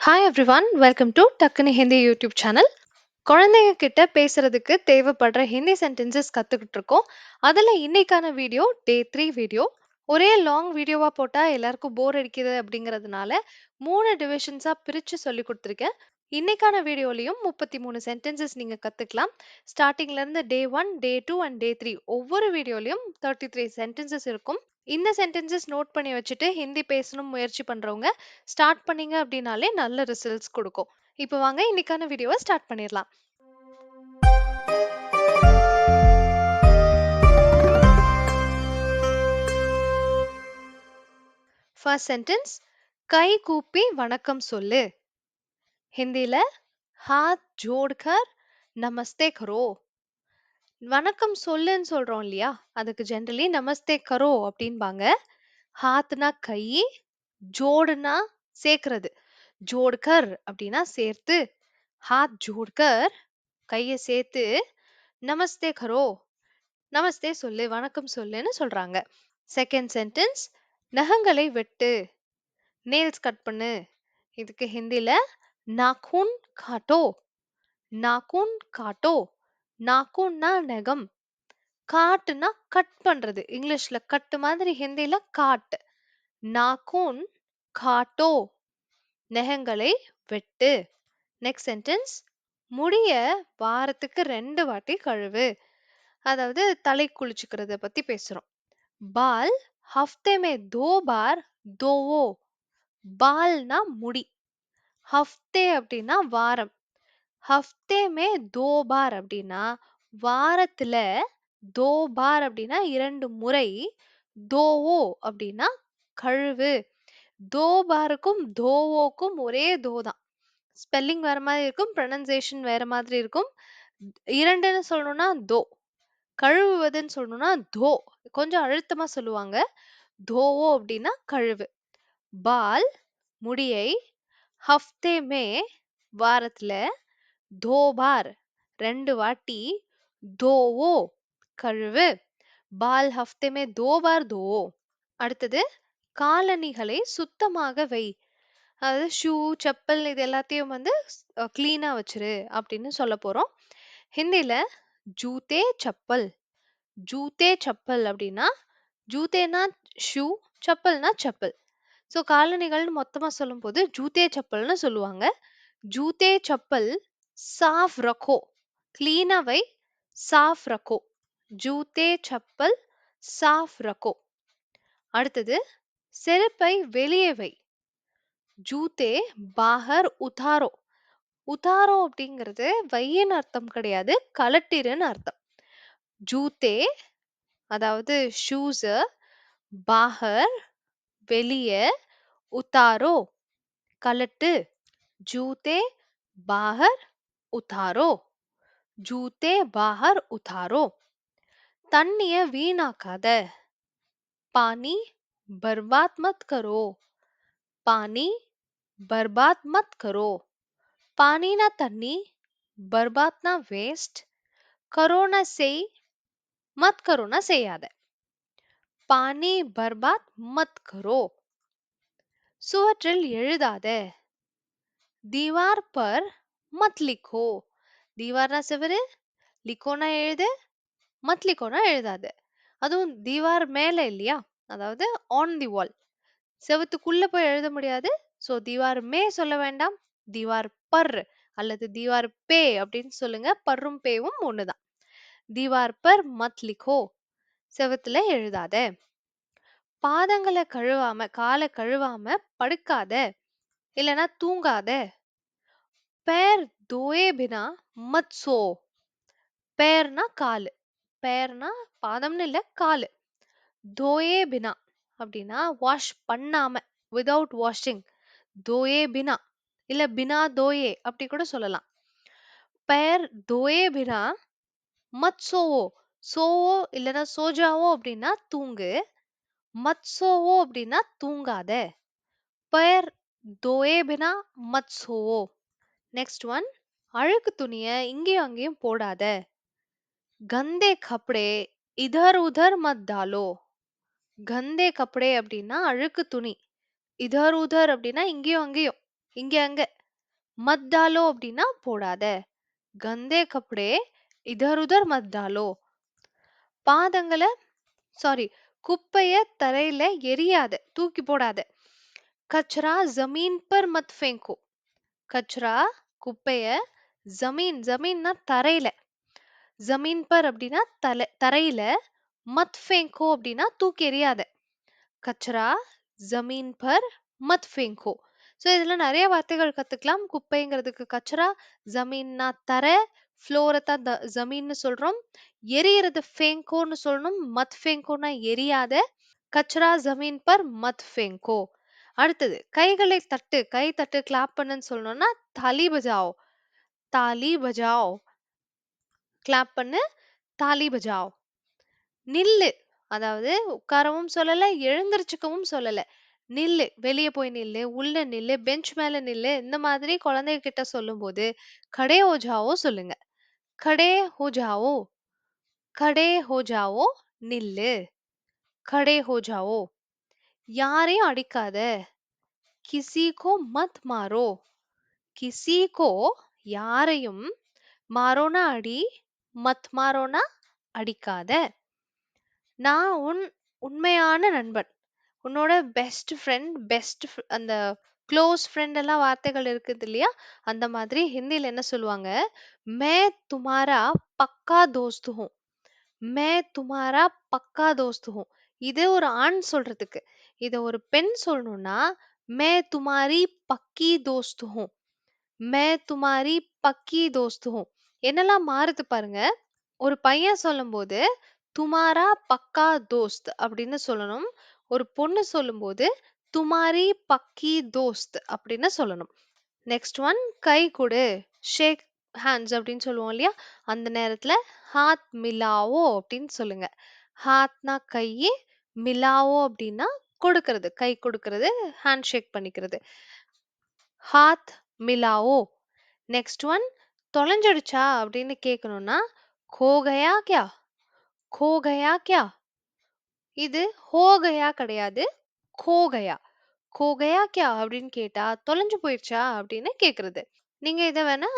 Hi everyone welcome to டக்குனு Hindi YouTube channel குழந்தைங்க கிட்ட பேசுறதுக்கு தேவைப்படுற ஹிந்தி சென்டென்சஸ் கத்துக்கிட்டு இருக்கோம். அதில் இன்னைக்கான வீடியோ டே த்ரீ வீடியோ ஒரே லாங் வீடியோவா போட்டா எல்லாருக்கும் போர் அடிக்குது அப்படிங்கிறதுனால மூணு டிவிஷன்ஸா பிரிச்சு சொல்லி கொடுத்துருக்கேன். இன்னைக்கான வீடியோலையும் முப்பத்தி மூணு சென்டென்சஸ் நீங்க கத்துக்கலாம். ஸ்டார்டிங்ல இருந்து day one day two and day three ஒவ்வொரு வீடியோலையும் தேர்ட்டி த்ரீ சென்டென்சஸ் இருக்கும். இந்த சென்டென்சஸ் நோட் பண்ணி வச்சுட்டு ஹிந்தி பேசணும் முயற்சி பண்றவங்க ஸ்டார்ட் பண்ணீங்க அப்படின்னாலே நல்ல ரிசல்ட்ஸ் கொடுக்கும். இப்போ வாங்க இன்னைக்கான வீடியோவை ஸ்டார்ட் பண்ணிடலாம். ஃபர்ஸ்ட் சென்டென்ஸ் கை கூப்பி வணக்கம் சொல்லு. ஹிந்தியில ஹாத் ஜோட்கர் நமஸ்தே கரோ. வணக்கம் சொல்லுன்னு சொல்றோம் இல்லையா? அதுக்கு ஜென்ரலி நமஸ்தே கரோ அப்படின்பாங்க ஹாத்னா கை ஜோடுனா சேர்க்கறது. ஜோட்கர் அப்படின்னா சேர்த்து ஹாத் ஜோட்கர் கையை சேர்த்து நமஸ்தே கரோ நமஸ்தே சொல்லு வணக்கம் சொல்லுன்னு சொல்றாங்க. செகண்ட் சென்டென்ஸ் நகங்களை வெட்டு நெயில்ஸ் கட் பண்ணு இதுக்கு ஹிந்தியில நாகூன் காட்டோ நாகூன் காட்டோ நாக்குன்னா நகம் காட்டுனா கட் பண்றது. இங்கிலீஷ்ல கட்டு மாதிரி ஹிந்தியில காட் நாக்கூன் காட்டோ நெகங்களை வெட்டு. நெக்ஸ்ட் சென்டென்ஸ் முடிய வாரத்துக்கு ரெண்டு வாட்டி கழுவு. அதாவது தலை குளிச்சுக்கிறத பத்தி பேசுறோம். பால் ஹஃப்தே மே தோ பார் தோவோ. பால்னா முடி. ஹஃப்தே அப்படின்னா வாரம். ஹஃப்தே மே தோ பார் அப்படின்னா வாரத்துல தோ பார் அப்படின்னா இரண்டு முறை தோவோ அப்படின்னா கழுவு. தோ பாருக்கும் தோவோக்கும் ஒரே தோ தான். ஸ்பெல்லிங் வேற மாதிரி இருக்கும் ப்ரொனன்சியேஷன் வேற மாதிரி இருக்கும். இரண்டுன்னு சொல்லணும்னா தோ. கழுவுவதுன்னு சொல்லணும்னா தோ. கொஞ்சம் அழுத்தமா சொல்லுவாங்க. தோவோ அப்படின்னா கழுவு. பால் முடியை ஹஃப்தே மே வாரத்துல தோபார் ரெண்டு வாட்டி தோவோ கழுவு. பால் ஹஃப்தே மே தோ. பார் தோவோ அடுத்தது காலணிகளை சுத்தமாக வை. அதாவது ஷூ செப்பல் இது எல்லாத்தையும் வந்து கிளீனா வச்சிரு அப்படின்னு சொல்ல போறோம். ஹிந்தியில் ஜூத்தே சப்பல். ஜூத்தே சப்பல் அப்படின்னா ஜூத்தேனா ஷூ சப்பல்னா செப்பல். ஸோ காலணிகள்னு மொத்தமா சொல்லும்போது ஜூத்தே செப்பல்னு சொல்லுவாங்க. ஜூத்தே சப்பல் சாஃப் ரக்கோ கிளீனா வை சாஃப் ரக்கோ ஜூத்தே சப்பல் சாஃப் ரக்கோ அடுத்தது செருப்பை வெளியே வை. ஜூத்தே பாகர் உதாரோ. உதாரோ அப்படிங்கிறது வையின் அர்த்தம் கிடையாது கலட்டிருன்னு அர்த்தம். ஜூத்தே அதாவது ஷூஸ பாகர் வெளியே உத்தாரோ கலட்டு ஜூத்தே பாகர் உத்தாரோ ஜூத்தே பாகர் உத்தாரோ தண்ணிய வீணாக்காத पानी बर्बाद मत करो पानी बर्बाद मत करो पानी ना तन्नी बर्बाद ना वेस्ट करो ना செய் மத் கரோ ना செய்யாத பானி பர்பாத் மத் கரோ சுவற்றில் எழுதாத தீவார் பர் மத் லிக்கோ தீவார்னா சிவரு லிக்கோனா எழுது மத் லிக்கோனா எழுதாத அதுவும் தீவார் மேல இல்லையா அதாவது ஆன் தி வால் செவத்துக்குள்ள போய் எழுத முடியாது சோ தீவார் மே சொல்ல வேண்டாம் தீவார் பர் அல்லது தீவார் பே அப்படின்னு சொல்லுங்க பர்ரும் பேவும் ஒண்ணுதான் தீவார் பர் மத் லிக்கோ செவத்துல எழுதாத பாதங்களை கழுவாம காலை கழுவாம படுக்காத இல்லைன்னா தூங்காத பேர் தோயே பினா மத் சோ பேர்னா காலு பேர்னா பாதம்னு இல்ல காலு தோயே பினா அப்படின்னா வாஷ் பண்ணாம விதவுட் வாஷிங் தோயே பினா இல்ல பினா தோயே அப்படி கூட சொல்லலாம் பேர் தோயே பினா மத் சோவோ சோவோ இல்லைன்னா சோஜாவோ அப்படின்னா தூங்கு மத் சோவோ அப்படின்னா தூங்காத பேர் தோயே பினா மத் சோவோ நெக்ஸ்ட் ஒன் அழுக்கு துணிய இங்கேயும் அங்கேயும் போடாத. கந்தே கப்படே இதர் உதர் மத் டாலோ கந்தே கப்படே அப்படின்னா அழுக்கு துணி. இதர் உதர் அப்படின்னா இங்கேயும் அங்கேயும் இங்க அங்க. மத் டாலோ அப்படின்னா போடாத. கந்தே கப்படே இதர் உதர் மத் டாலோ பாதங்களை சாரி குப்பைய தரையில எரியாத தூக்கி போடாத. கச்சரா ஜமீன் பர் மத் ஃபேங்கோ. கச்சரா குப்பைய ஜமீன் ஜமீன்னா தரையில. ஜமீன் பர் அப்படின்னா தலை தரையில. மத் ஃபேங்கோ அப்படின்னா தூக்கி எறியாத. கச்சரா ஜமீன் பர் மத் ஃபேங்கோ ஸோ இதில் நிறைய வார்த்தைகள் கத்துக்கலாம். குப்பைங்கிறதுக்கு கச்சரா ஜமீன்னா தரை ஃப்ளோரை தான் த- ஜமீன்னு சொல்றோம். எரியறது ஃபேங்கோன்னு சொல்லணும். மத் ஃபேங்கோன்னா எரியாத கச்சரா ஜமீன் பர் மத் ஃபேங்கோ அடுத்தது கைகளை தட்டு கை தட்டு கிளாப் பண்ணுன்னு சொல்லணும்னா தாலி பஜாவ். தாலி பஜாவ். கிளாப் பண்ணு தாலி பஜாவ். நில்லு. அதாவது உட்காரவும் சொல்லல எழுந்திரிச்சுக்கவும் சொல்லல. நில்லு. வெளியே போய் நில்லு. உள்ள நில்லு. பெஞ்ச் மேல நில்லு. இந்த மாதிரி குழந்தைங்க கிட்ட சொல்லும்போது கடே ஓஜாவோ ஜாவோ சொல்லுங்க. கடே ஹோஜாவோ கடே ஹோஜாவோ நில்லு. கடே ஹோஜாவோ யாரையும் அடிக்காத. கிசிகோ மத் மாரோ கிசிகோ யாரையும் மாரோனா அடி மத் மாரோனா அடிக்காத. நான் உன் உண்மையான நண்பன். உன்னோட பெஸ்ட் ஃப்ரெண்ட் பெஸ்ட் அந்த க்ளோஸ் ஃப்ரெண்ட் எல்லாம் வார்த்தைகள் இருக்குது இல்லையா? அந்த மாதிரி ஹிந்தில என்ன சொல்லுவாங்க? மே துமாரா பக்கா தோஸ்து ஹூம் மே துமாரா பக்கா தோஸ்து ஹூம் இது ஒரு ஆண் சொல்றதுக்கு. இத ஒரு பெண் சொல்லணும்னா மே துமாரி பக்கி தோஸ்துகும் மே துமாரி பக்கி தோஸ்து ஹூம் என்னெல்லாம் மாறுது பாருங்க. ஒரு பையன் சொல்லும்போது துமாரா பக்கா தோஸ்த் அப்படின்னு சொல்லணும். ஒரு பொண்ணு சொல்லும்போது துமாரி பக்கி தோஸ்த் அப்படின்னு சொல்லணும். நெக்ஸ்ட் ஒன் கை கொடு. ஷேக் ஹேண்ட்ஸ் அப்படின்னு சொல்லுவோம் இல்லையா? அந்த நேரத்துல ஹாத் மிலாவோ அப்படின்னு சொல்லுங்க. ஹாத்னா கையே மிலாவோ அப்படின்னா கொடுக்கறது. கை கொடுக்கறது ஹேண்ட் ஷேக் பண்ணிக்கிறது. ஹாத் மிலாவோ. நெக்ஸ்ட் ஒன் தொலைஞ்சிடுச்சா அப்படின்னு கேட்கணும்னா கோகையா கியா கோகையா கியா இது ஹோகயா கிடையாது கோகையா. கோகயா கியா அப்படின்னு கேட்டா தொலைஞ்சு போயிடுச்சா அப்படின்னு கேட்கறது நீங்க இதை வேணா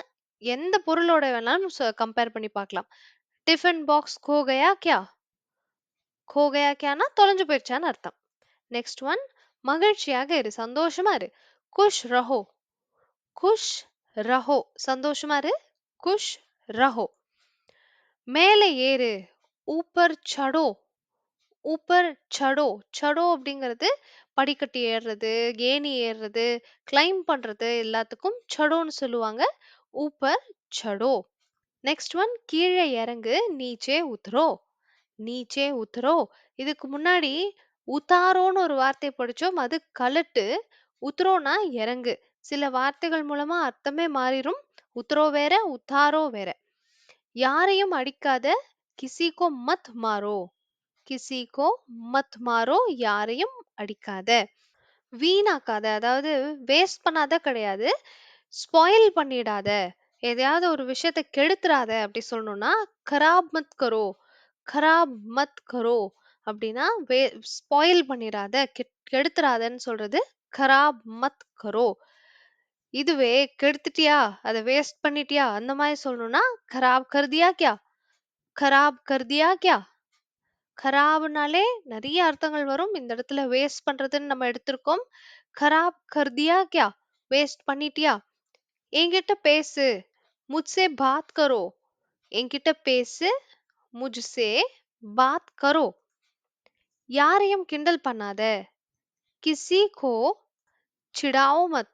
எந்த பொருளோட வேணாலும் கம்பேர் பண்ணி பார்க்கலாம். டிஃபன் பாக்ஸ் கோகையா கியா கோகையா கயா கியானா தொலைஞ்சு போயிடுச்சான்னு அர்த்தம். நெக்ஸ்ட் ஒன் மகிழ்ச்சியாக இரு சந்தோஷமா இரு. குஷ் ரஹோ. குஷ் ரஹோ. சந்தோஷமா இரு. குஷ் ரஹோ. மேலே ஏறு. ஊப்பர் சடோ. ஊப்பர் சடோ. சடோ அப்படிங்கிறது படிக்கட்டி ஏறுறது ஏணி ஏறுறது கிளைம் பண்ணுறது எல்லாத்துக்கும் சடோன்னு சொல்லுவாங்க. ஊப்பர் சடோ. நெக்ஸ்ட் ஒன் கீழே இறங்கு நீச்சே உத்ரோ நீச்சே உத்தரோ இதுக்கு முன்னாடி உத்தாரோன்னு ஒரு வார்த்தை படிச்சோம். அது கலட்டு. உத்தரோன்னா இறங்கு. சில வார்த்தைகள் மூலமா அர்த்தமே மாறிடும் உத்தரோ வேற உத்தாரோ வேற. யாரையும் அடிக்காத கிசிகோ மத் மாரோ கிசிகோ மத் மாரோ யாரையும் அடிக்காத. வீணாக்காத. அதாவது வேஸ்ட் பண்ணாத கிடையாது. ஸ்பாயில் பண்ணிடாத. எதையாவது ஒரு விஷயத்த கெடுத்துறாத அப்படி சொல்லணும்னா கராப் மத் கரோ "கராப் மத் கரோ" அப்படின்னா வே ஸ்பாயில் பண்ணிடாத கெட் கெடுத்துறாதன்னு சொல்றது "கராப் மத் கரோ". இதுவே "கெடுத்துட்டியா, அத வேஸ்ட் பண்ணிட்டியா" அந்த மாதிரி சொல்லணும்னா "கராப் கருதியா கியா", "கராப் கருதியா கியா". கராப்னாலே நிறைய அர்த்தங்கள் வரும். இந்த இடத்துல வேஸ்ட் பண்றதுன்னு நம்ம எடுத்திருக்கோம். "கராப் கர்தியா கியா", வேஸ்ட் பண்ணிட்டியா? "என்கிட்ட பேசு", முச்சே பாத் கரோ", என்கிட்ட பேசு मुझसे बात करो யாரையும் கிண்டல் பண்ணாத किसी को चिढ़ाओ मत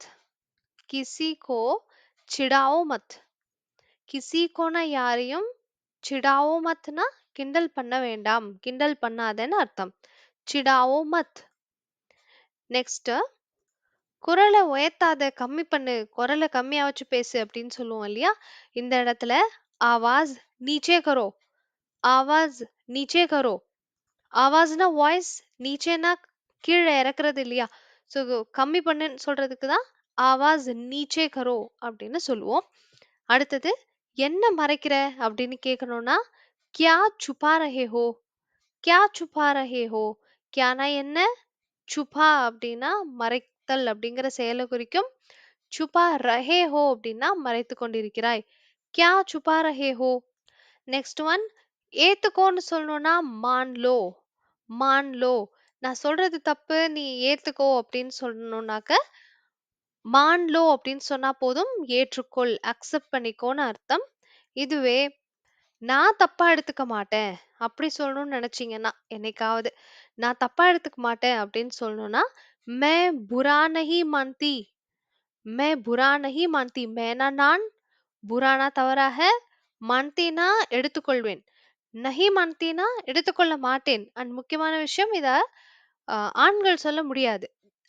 किसी को चिढ़ाओ मत கிசி கோனா யாரையும் சிடாவோ மத்னா கிண்டல் பண்ண வேண்டாம் கிண்டல் பண்ணாதன்னு அர்த்தம் சிடாவோ மத் நெக்ஸ்ட் குரலை உயர்த்தாத கம்மி பண்ணு குரலை கம்மியா வச்சு பேசு அப்படின்னு சொல்லுவோம் இல்லையா இந்த இடத்துல ஆவாஸ் நீச்சே கரோ ஆவாஸ் நீச்சே கரோ ஆவாஸ்னா வாய்ஸ் நீச்சேனா கீழே இறக்குறது இல்லையா? ஸோ கம்மி பண்ணுன்னு சொல்றதுக்கு தான் ஆவாஸ் நீச்சே கரோ அப்படின்னு சொல்லுவோம். அடுத்தது என்ன மறைக்கிற அப்படின்னு கேட்கணும்னா கியா சுபா ரஹே ஹோ? கியா சுபா ரஹே ஹோ? கியானா என்ன? சுபா அப்படின்னா மறைத்தல் அப்படிங்கிற செயலை குறிக்கும். சுபா ரஹே ஹோ அப்படின்னா மறைத்து கொண்டிருக்கிறாய். கியா சுபா ரஹே ஹோ? நெக்ஸ்ட் ஒன் ஏத்துக்கோன்னு சொல்லணும்னா மான்லோ மான்லோ நான் சொல்றது தப்பு நீ ஏத்துக்கோ அப்படின்னு சொல்லணும்னாக்க மான்லோ அப்படின்னு சொன்னா போதும் ஏற்றுக்கொள் அக்செப்ட் பண்ணிக்கோன்னு அர்த்தம். இதுவே நான் தப்பா எடுத்துக்க மாட்டேன் அப்படி சொல்லணும்னு நினைச்சீங்கன்னா என்னைக்காவது நான் தப்பா எடுத்துக்க மாட்டேன் அப்படின்னு சொல்லணும்னா மே புரா நஹி மான்தி மே புரா நஹி மான்தி மேனா நான் புரானா தவறாக மான்தீனா எடுத்துக்கொள்வேன். நஹி மான்தீனா எடுத்துக்கொள்ள மாட்டேன். அண்ட் முக்கியமான விஷயம் இத ஆண்கள் சொல்ல முடியாது.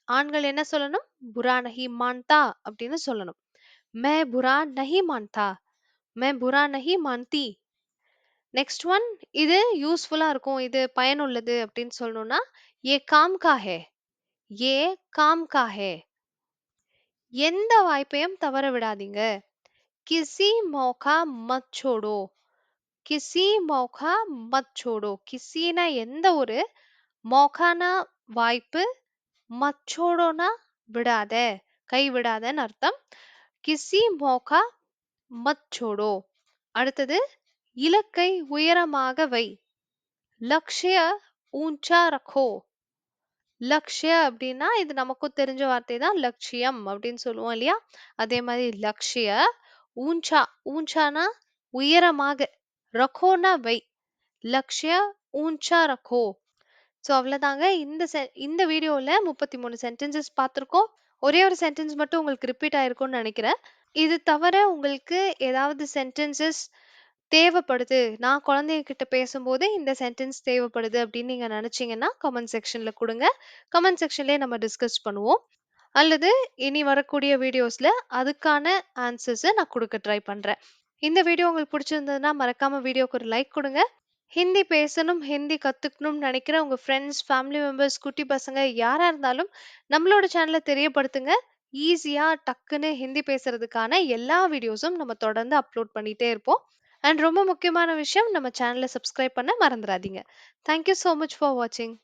ஆண்கள் என்ன சொல்லணும்? புரா நஹி மான்தா அப்படின்னு சொல்லணும். மே புரா நஹி மான்தா. மே புரா நஹி மான்தி. நெக்ஸ்ட் ஒன் இது யூஸ்ஃபுல்லா இருக்கும். இது பயனுள்ளது அப்படின்னு சொல்லணும்னா ஏ காம் காஹே ஏ காம் காஹே எந்த வாய்ப்பையும் தவற விடாதீங்க. கிசி மௌகா மச்சோடோ கிசி மோகா மத் சோடோ கிசினா எந்த ஒரு மௌகானா வாய்ப்பு மத் சோடோனா விடாத கை விடாதன்னு அர்த்தம் கிசி மோகா மத் சோடோ அடுத்தது இலக்கை உயரமாக வை। லக்ஷய ஊஞ்சா ரக்கோ லக்ஷ்ய அப்படின்னா இது நமக்கும் தெரிஞ்ச வார்த்தை தான் லட்சியம் அப்படின்னு சொல்லுவோம் இல்லையா அதே மாதிரி லக்ஷ்ய ஊஞ்சா ஊஞ்சானா உயரமாக ரக்கோனா வை. லக்ஷ்ய ஊஞ்சா ரக்கோ. ஸோ அவ்வளோதாங்க இந்த செ- இந்த வீடியோவில் முப்பத்தி மூணு சென்டென்சஸ் பார்த்துருக்கோம் ஒரே ஒரு சென்டென்ஸ் மட்டும் உங்களுக்கு ரிப்பீட் ஆயிருக்கும்னு நினைக்கிறேன். இது தவிர உங்களுக்கு ஏதாவது சென்டென்சஸ் தேவைப்படுது நான் குழந்தைங்க கிட்ட பேசும்போது இந்த சென்டென்ஸ் தேவைப்படுது அப்படின்னு நீங்கள் நினைச்சீங்கன்னா கமெண்ட் செக்ஷன்ல கொடுங்க. கமெண்ட் செக்ஷன்லயே நம்ம டிஸ்கஸ் பண்ணுவோம். அல்லது இனி வரக்கூடிய வீடியோஸ்ல அதுக்கான ஆன்சர்ஸை நான் கொடுக்க ட்ரை பண்றேன். இந்த வீடியோ உங்களுக்கு பிடிச்சிருந்ததுன்னா மறக்காம வீடியோக்கு ஒரு லைக் கொடுங்க. ஹிந்தி பேசணும் ஹிந்தி கற்றுக்கணும்னு நினைக்கிற உங்க ஃப்ரெண்ட்ஸ் ஃபேமிலி மெம்பர்ஸ் குட்டி பசங்க யாராக இருந்தாலும் நம்மளோட சேனலை தெரியப்படுத்துங்க. ஈஸியாக டக்குன்னு ஹிந்தி பேசுறதுக்கான எல்லா வீடியோஸும் நம்ம தொடர்ந்து அப்லோட் பண்ணிகிட்டே இருப்போம். அண்ட் ரொம்ப முக்கியமான விஷயம் நம்ம சேனலை சப்ஸ்கிரைப் பண்ண மறந்துடாதீங்க தேங்க்யூ ஸோ மச் ஃபார் வாட்சிங்